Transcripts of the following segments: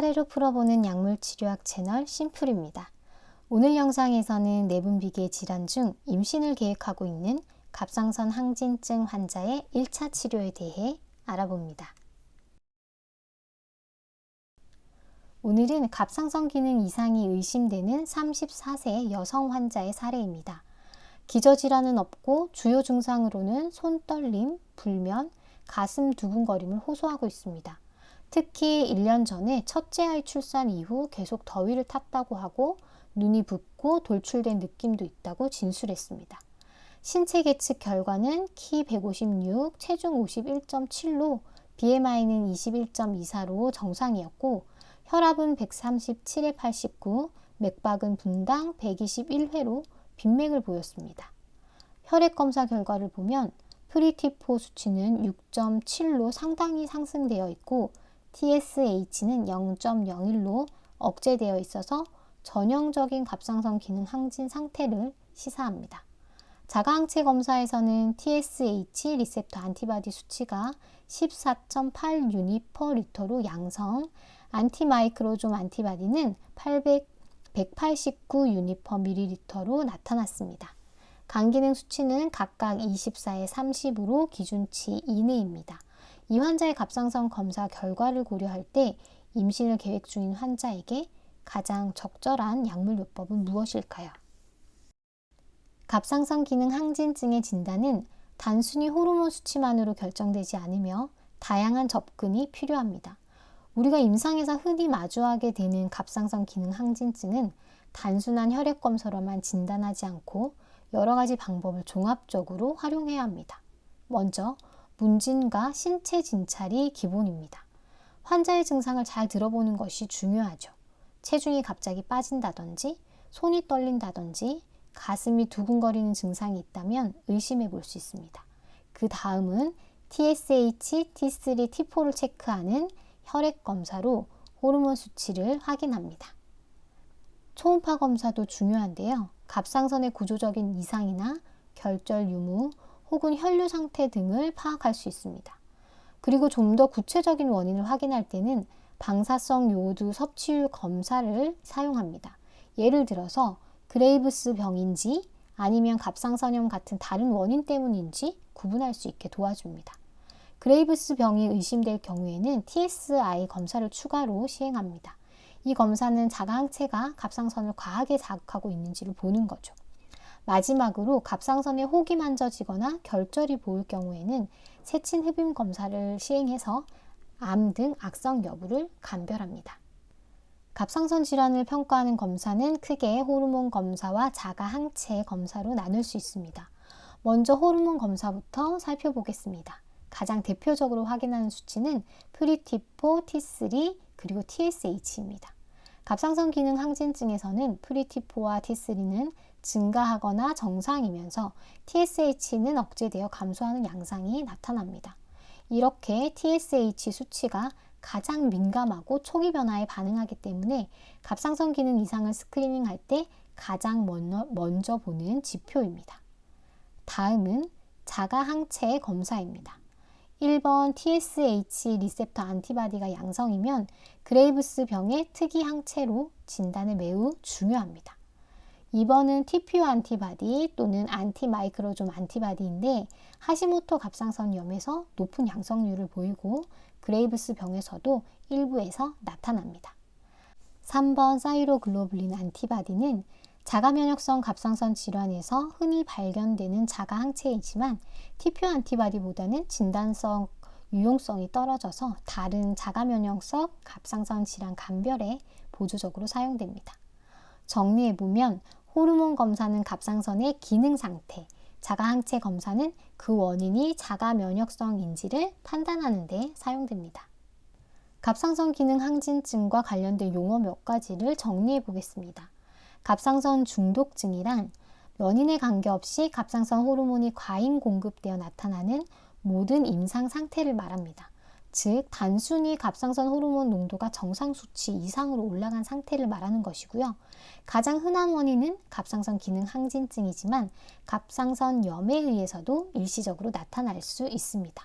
사례로 풀어보는 약물치료학 채널 심플입니다. 오늘 영상에서는 내분비계 질환 중 임신을 계획하고 있는 갑상선 항진증 환자의 1차 치료에 대해 알아봅니다. 오늘은 갑상선 기능 이상이 의심되는 34세 여성 환자의 사례입니다. 기저질환은 없고 주요 증상으로는 손떨림, 불면, 가슴 두근거림을 호소하고 있습니다. 특히 1년 전에 첫째 아이 출산 이후 계속 더위를 탔다고 하고 눈이 붓고 돌출된 느낌도 있다고 진술했습니다. 신체 계측 결과는 키 156, 체중 51.7로 BMI는 21.24로 정상이었고 혈압은 137에 89, 맥박은 분당 121회로 빈맥을 보였습니다. 혈액 검사 결과를 보면 프리티포 수치는 6.7로 상당히 상승되어 있고 TSH는 0.01로 억제되어 있어서 전형적인 갑상선 기능 항진 상태를 시사합니다. 자가항체 검사에서는 TSH 리셉터 안티바디 수치가 14.8 유닛 퍼 리터로 양성, 안티마이크로좀 안티바디는 800, 189 유닛 퍼 밀리리터로 나타났습니다. 간 기능 수치는 각각 24에 30으로 기준치 이내입니다. 이 환자의 갑상선 검사 결과를 고려할 때 임신을 계획 중인 환자에게 가장 적절한 약물 요법은 무엇일까요? 갑상선 기능 항진증의 진단은 단순히 호르몬 수치만으로 결정되지 않으며 다양한 접근이 필요합니다. 우리가 임상에서 흔히 마주하게 되는 갑상선 기능 항진증은 단순한 혈액 검사로만 진단하지 않고 여러 가지 방법을 종합적으로 활용해야 합니다. 먼저 문진과 신체 진찰이 기본입니다. 환자의 증상을 잘 들어보는 것이 중요하죠. 체중이 갑자기 빠진다든지 손이 떨린다든지 가슴이 두근거리는 증상이 있다면 의심해 볼 수 있습니다. 그 다음은 TSH, T3, T4를 체크하는 혈액 검사로 호르몬 수치를 확인합니다. 초음파 검사도 중요한데요. 갑상선의 구조적인 이상이나 결절 유무 혹은 혈류 상태 등을 파악할 수 있습니다. 그리고 좀 더 구체적인 원인을 확인할 때는 방사성 요오드 섭취율 검사를 사용합니다. 예를 들어서 그레이브스 병인지 아니면 갑상선염 같은 다른 원인 때문인지 구분할 수 있게 도와줍니다. 그레이브스 병이 의심될 경우에는 TSI 검사를 추가로 시행합니다. 이 검사는 자가항체가 갑상선을 과하게 자극하고 있는지를 보는 거죠. 마지막으로 갑상선에 혹이 만져지거나 결절이 보일 경우에는 세친 흡임 검사를 시행해서 암 등 악성 여부를 감별합니다. 갑상선 질환을 평가하는 검사는 크게 호르몬 검사와 자가 항체 검사로 나눌 수 있습니다. 먼저 호르몬 검사부터 살펴보겠습니다. 가장 대표적으로 확인하는 수치는 프리티포, T3, 그리고 TSH입니다. 갑상선 기능 항진증에서는 프리티포와 T3는 증가하거나 정상이면서 TSH는 억제되어 감소하는 양상이 나타납니다. 이렇게 TSH 수치가 가장 민감하고 초기 변화에 반응하기 때문에 갑상선 기능 이상을 스크리닝할 때 가장 먼저, 보는 지표입니다. 다음은 자가 항체 검사입니다. 1번 TSH 리셉터 안티바디가 양성이면 그레이브스 병의 특이 항체로 진단을 매우 중요합니다. 2번은 TPO 안티바디 또는 안티마이크로좀 안티바디인데 하시모토 갑상선 염에서 높은 양성률을 보이고 그레이브스 병에서도 일부에서 나타납니다. 3번 사이로글로불린 안티바디는 자가면역성 갑상선 질환에서 흔히 발견되는 자가 항체이지만 TPO 안티바디보다는 진단성 유용성이 떨어져서 다른 자가면역성 갑상선 질환 감별에 보조적으로 사용됩니다. 정리해보면 호르몬 검사는 갑상선의 기능 상태, 자가항체 검사는 그 원인이 자가 면역성인지를 판단하는 데 사용됩니다. 갑상선 기능 항진증과 관련된 용어 몇 가지를 정리해 보겠습니다. 갑상선 중독증이란 연인에 관계없이 갑상선 호르몬이 과잉 공급되어 나타나는 모든 임상 상태를 말합니다. 즉, 단순히 갑상선 호르몬 농도가 정상 수치 이상으로 올라간 상태를 말하는 것이고요. 가장 흔한 원인은 갑상선 기능 항진증이지만 갑상선 염에 의해서도 일시적으로 나타날 수 있습니다.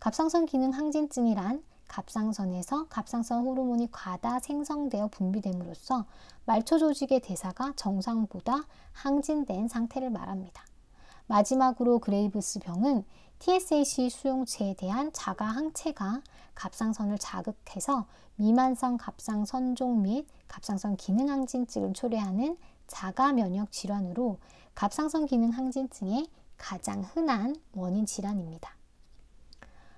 갑상선 기능 항진증이란 갑상선에서 갑상선 호르몬이 과다 생성되어 분비됨으로써 말초 조직의 대사가 정상보다 항진된 상태를 말합니다. 마지막으로 그레이브스 병은 TSH 수용체에 대한 자가 항체가 갑상선을 자극해서 미만성 갑상선종 및 갑상선 기능 항진증을 초래하는 자가 면역 질환으로 갑상선 기능 항진증의 가장 흔한 원인 질환입니다.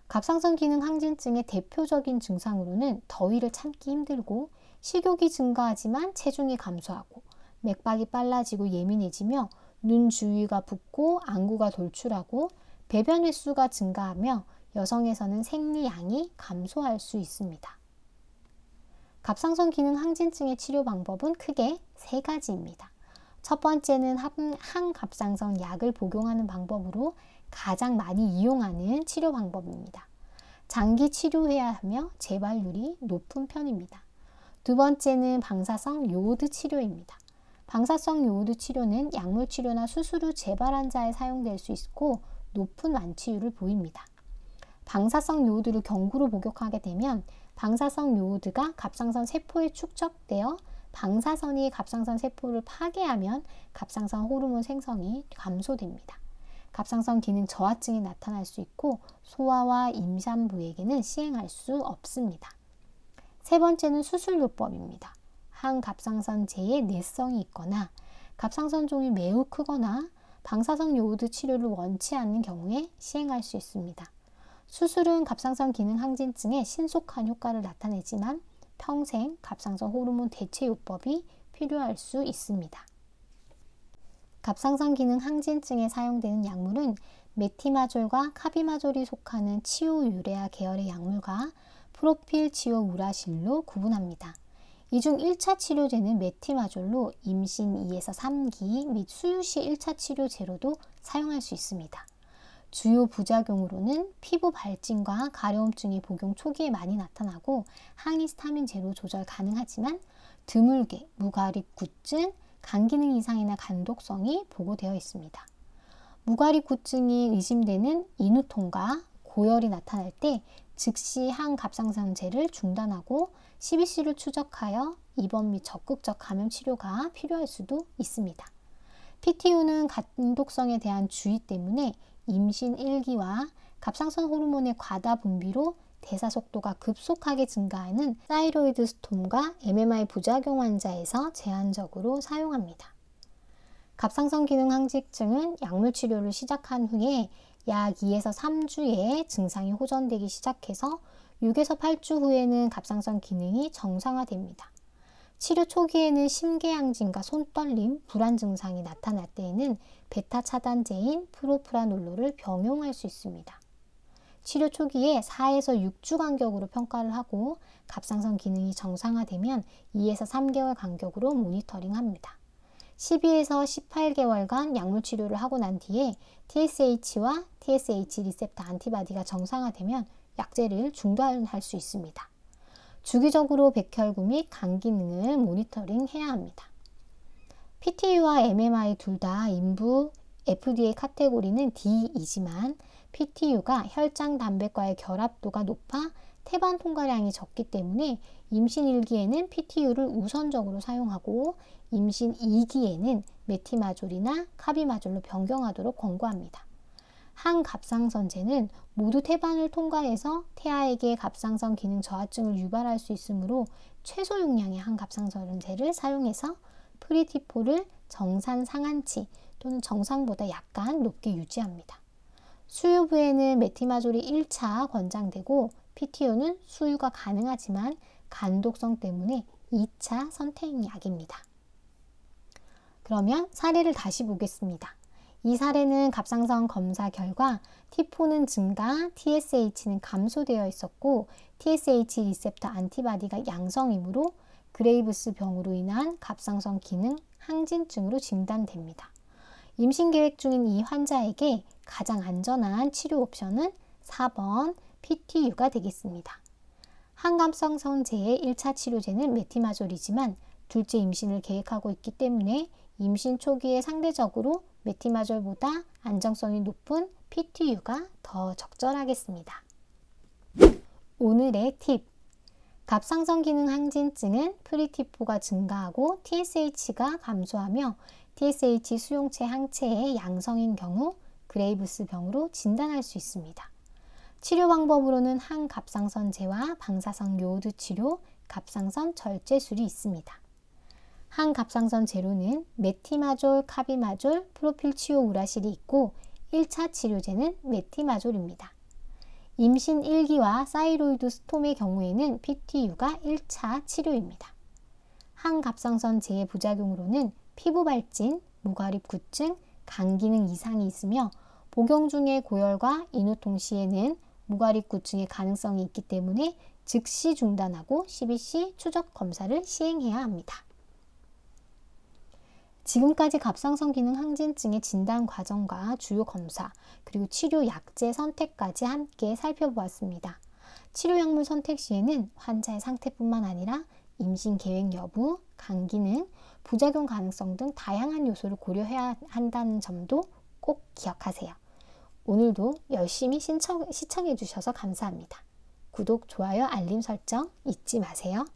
갑상선 기능 항진증의 대표적인 증상으로는 더위를 참기 힘들고 식욕이 증가하지만 체중이 감소하고 맥박이 빨라지고 예민해지며 눈 주위가 붓고 안구가 돌출하고 배변 횟수가 증가하며 여성에서는 생리양이 감소할 수 있습니다. 갑상선 기능 항진증의 치료 방법은 크게 세 가지입니다. 첫 번째는 항갑상선 약을 복용하는 방법으로 가장 많이 이용하는 치료 방법입니다. 장기 치료해야 하며 재발률이 높은 편입니다. 두 번째는 방사성 요오드 치료입니다. 방사성 요오드 치료는 약물 치료나 수술 후 재발 환자에 사용될 수 있고 높은 완치율을 보입니다. 방사성 요오드를 경구로 목욕하게 되면 방사성 요오드가 갑상선 세포에 축적되어 방사선이 갑상선 세포를 파괴하면 갑상선 호르몬 생성이 감소됩니다. 갑상선 기능 저하증이 나타날 수 있고 소아와 임산부에게는 시행할 수 없습니다. 세 번째는 수술요법입니다. 항갑상선제에 내성이 있거나 갑상선종이 매우 크거나 방사성 요오드 치료를 원치 않는 경우에 시행할 수 있습니다. 수술은 갑상선 기능 항진증에 신속한 효과를 나타내지만 평생 갑상선 호르몬 대체 요법이 필요할 수 있습니다. 갑상선 기능 항진증에 사용되는 약물은 메티마졸과 카비마졸이 속하는 치오 유레아 계열의 약물과 프로필 치오 우라실로 구분합니다. 이 중 1차 치료제는 메티마졸로 임신 2에서 3기 및 수유 시 1차 치료제로도 사용할 수 있습니다. 주요 부작용으로는 피부 발진과 가려움증이 복용 초기에 많이 나타나고 항히 스타민 제로 조절 가능하지만 드물게 무가립 구증, 간 기능 이상이나 간독성이 보고되어 있습니다. 무가립 구증이 의심되는 인후통과 고열이 나타날 때 즉시 항갑상선제를 중단하고 CBC를 추적하여 입원 및 적극적 감염 치료가 필요할 수도 있습니다. PTU는 간독성에 대한 주의 때문에 임신 1기와 갑상선 호르몬의 과다 분비로 대사 속도가 급속하게 증가하는 사이로이드 스톰과 MMI 부작용 환자에서 제한적으로 사용합니다. 갑상선 기능 항직증은 약물 치료를 시작한 후에 약 2에서 3주에 증상이 호전되기 시작해서 6에서 8주 후에는 갑상선 기능이 정상화됩니다. 치료 초기에는 심계양진과 손떨림, 불안 증상이 나타날 때에는 베타 차단제인 프로프라놀로를 병용할 수 있습니다. 치료 초기에 4에서 6주 간격으로 평가를 하고 갑상선 기능이 정상화되면 2에서 3개월 간격으로 모니터링합니다. 12에서 18개월간 약물 치료를 하고 난 뒤에 TSH와 TSH 리셉터 안티바디가 정상화되면 약제를 중단할 수 있습니다. 주기적으로 백혈구 및 간 기능을 모니터링 해야 합니다. PTU와 MMI 둘 다 인부 FDA 카테고리는 D이지만 PTU가 혈장 단백과의 결합도가 높아 태반 통과량이 적기 때문에 임신 1기에는 PTU를 우선적으로 사용하고 임신 2기에는 메티마졸이나 카비마졸로 변경하도록 권고합니다. 항갑상선제는 모두 태반을 통과해서 태아에게 갑상선 기능 저하증을 유발할 수 있으므로 최소 용량의 항갑상선제를 사용해서 프리티포를 정산 상한치 또는 정상보다 약간 높게 유지합니다. 수유부에는 메티마졸이 1차 권장되고 PTO는 수유가 가능하지만 간독성 때문에 2차 선택약입니다. 그러면 사례를 다시 보겠습니다. 이 사례는 갑상선 검사 결과 T4는 증가, TSH는 감소되어 있었고 TSH 리셉터 안티바디가 양성이므로 그레이브스 병으로 인한 갑상선 기능 항진증으로 진단됩니다. 임신 계획 중인 이 환자에게 가장 안전한 치료 옵션은 4번 PTU가 되겠습니다. 항갑상선제의 1차 치료제는 메티마졸이지만 둘째 임신을 계획하고 있기 때문에 임신 초기에 상대적으로 메티마졸보다 안정성이 높은 PTU가 더 적절하겠습니다. 오늘 오늘의 팁. 갑상선 기능 항진증은 프리티포가 증가하고 TSH가 감소하며 TSH 수용체 항체의 양성인 경우 그레이브스 병으로 진단할 수 있습니다. 치료 방법으로는 항갑상선제와 방사선 요오드 치료, 갑상선 절제술이 있습니다. 항갑상선 제로는 메티마졸, 카비마졸, 프로필치오 우라실이 있고 1차 치료제는 메티마졸입니다. 임신 1기와 사이로이드 스톰의 경우에는 PTU가 1차 치료입니다. 항갑상선 제의 부작용으로는 피부 발진, 무과립구증, 간 기능 이상이 있으며 복용 중의 고열과 인후통 시에는 무과립구증의 가능성이 있기 때문에 즉시 중단하고 CBC 추적 검사를 시행해야 합니다. 지금까지 갑상선 기능 항진증의 진단 과정과 주요 검사, 그리고 치료 약제 선택까지 함께 살펴보았습니다. 치료 약물 선택 시에는 환자의 상태뿐만 아니라 임신 계획 여부, 간 기능, 부작용 가능성 등 다양한 요소를 고려해야 한다는 점도 꼭 기억하세요. 오늘도 열심히 신청, 시청해 주셔서 감사합니다. 구독, 좋아요, 알림 설정 잊지 마세요.